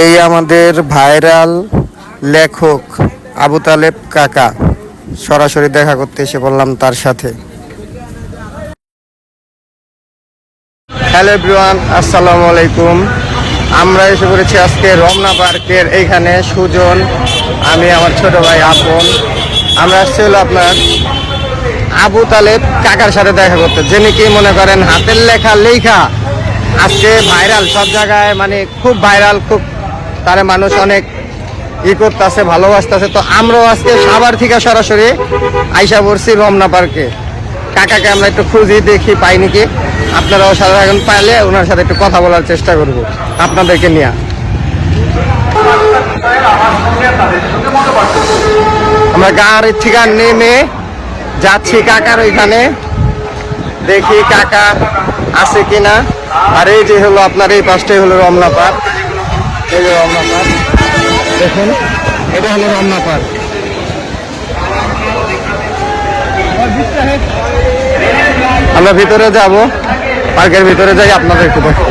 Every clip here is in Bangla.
এই আমাদের ভাইরাল লেখক আবু তালেব কাকা। সরাসরি দেখা করতে এসে বললাম তার সাথে। হ্যালো এভরিওয়ান, আসসালামু আলাইকুম। আমরা এসে পড়েছি আজকে রমনা পার্কের এইখানে সুজন, আমি, আমার ছোট ভাই আপন। আমরা আসছি হলো আপনার আবু তালেব কাকার সাথে দেখা করতে। যিনি কি মনে করেন হাতের লেখা লেখা, আজকে ভাইরাল, সব জায়গায় মানে খুব ভাইরাল, খুব তারে মানুষ অনেক ই করতেছে, ভালোবাসতেছে। তো আমরাও আজকে সাবার থেকে সরাসরি আইসা পড়ছি রমনা পার্কে। কাকাকে আমরা একটু খুঁজি, দেখি, পাই নাকি। আপনারাও এখন পাইলে ওনার সাথে একটু কথা বলার চেষ্টা করব আপনাদেরকে নিয়ে। আমরা গাড়ির থেকে নেমে যাচ্ছি কাকার ওইখানে। দেখি কাকা আছে কিনা। আর এই যে হলো আপনার, এই পাশটাই হলো রমনা পার্ক। এই রমনা পার্ক। দেখুন, এটা হলো রমনা পার্ক। আমরা ভিতরে যাব, পার্কের ভিতরে যাই, আপনাদের একটু দেখো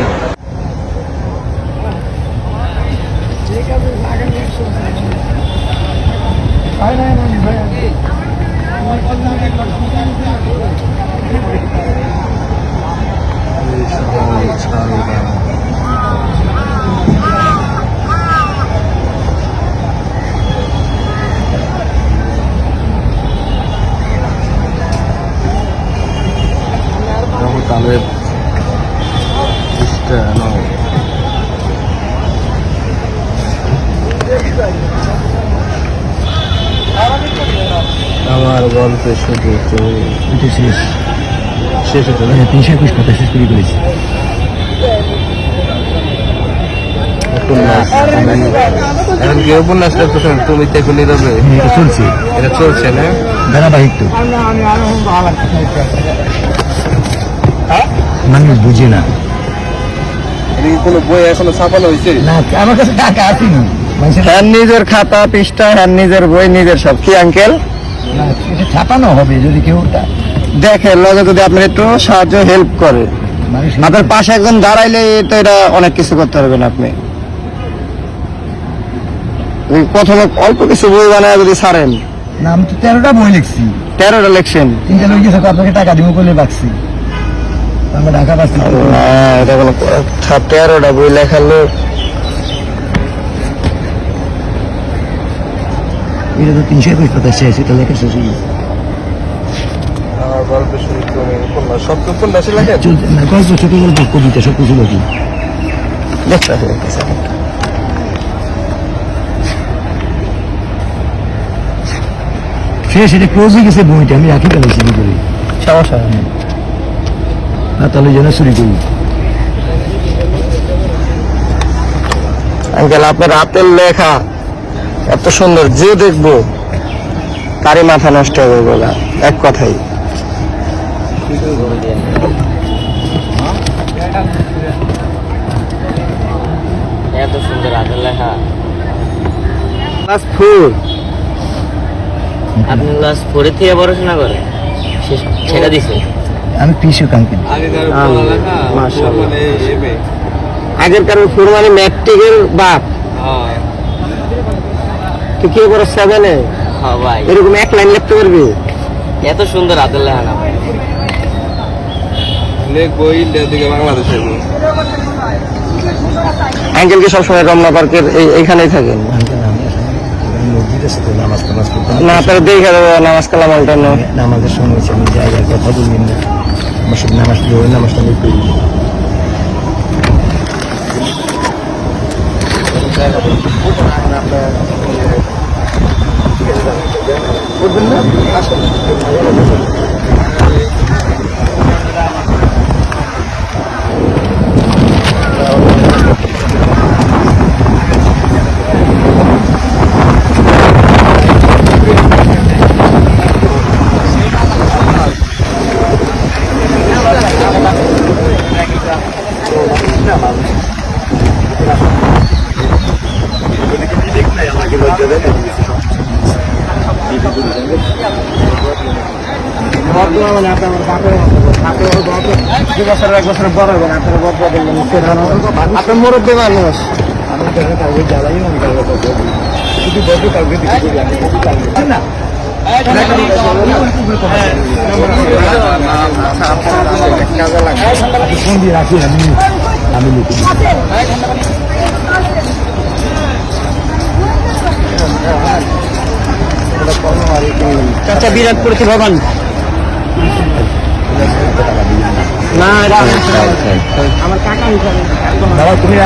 গল্পে শুধু তো এটা শেষ। শেষ হতো না? হ্যাঁ তিনশো একুশ কথা শেষ করে করেছি উপন্যাস এখন কি উপন্যাস লিখতেছ তুমি তো এখন নীরবে এটা চলছে। এটা চলছে না? ধারাবাহিক তো। মানুষ বুঝে না। কোনো বই এখনও ছাপানো হয়েছে? না আমার কাছে টাকা আসেনি। হ্যাঁ নিজের খাতা পৃষ্ঠা হ্যাঁ নিজের বই নিজের সব। কি আঙ্কেল? এটা ছাপানো হবে যদি কেউ দেখেন লগে যদি আপনার একটু সাহায্য হেল্প করে। আপনার পাশে একজন দাঁড়াইলে তো এটা অনেক কিছু করতে পারবেন আপনি। প্রথমে অল্প কিছু বই বানায় যদি ছাড়েন। না আমি তো তেরোটা বই লিখছি। তেরোটা লেখছেন? তিনটা গেছে আপনাকে টাকা দিব বাকছি আমরা ঢাকা পাচ্ছি। না এটা কোনো তেরোটা বই লেখার লোক এটা তো তিনশো একুশ কথা শেষ এটা লেখা শেষ হয়ে গেছে। গল্পে ছোট গল্প কবিতা সব কিছু লিখি ক্লোজ হয়ে গেছে বইটা আমি রাখি কি করে। সমস্যা নেই। না। তাহলে যেন চুরি করি। আঙ্কেল আপনার হাতের লেখা। এত সুন্দর যে দেখব তারই মাথা নষ্ট হবে বলা এক কথাই। এত সুন্দর হাতের লেখা। ক্লাস ফোর আপনি ক্লাস ফোরে থেকে পড়াশোনা করে সেটা দিছে। আমি পিসু কাঙ্কেন মানে এমএ ফোর মানে ম্যাট্রিকের বাপ। হ্যাঁ। তুই কি করে সেভেনে হ্যাঁ ভাই। এরকম এক লাইন লিখতে পারবি? এত সুন্দর না ভাই। আঙ্কেল কি সবসময় রমনা পার্কের এইখানেই থাকেন। না দেখে নামাজ কালাম নামাজের সময় আমি যাই কথা বলবেন না। আমার নামাজ নামাজটা আমি পড়ি। মানে আপনার বাপের বাপের দুই বছর এক বছর বড় হবেন আপনার বড় বড় আপনার মুরব্বী মানুষ কাউকে জ্বালাই আমি কাউকে চাচা বিরাট পড়েছে ভবান? না দাদা তুমি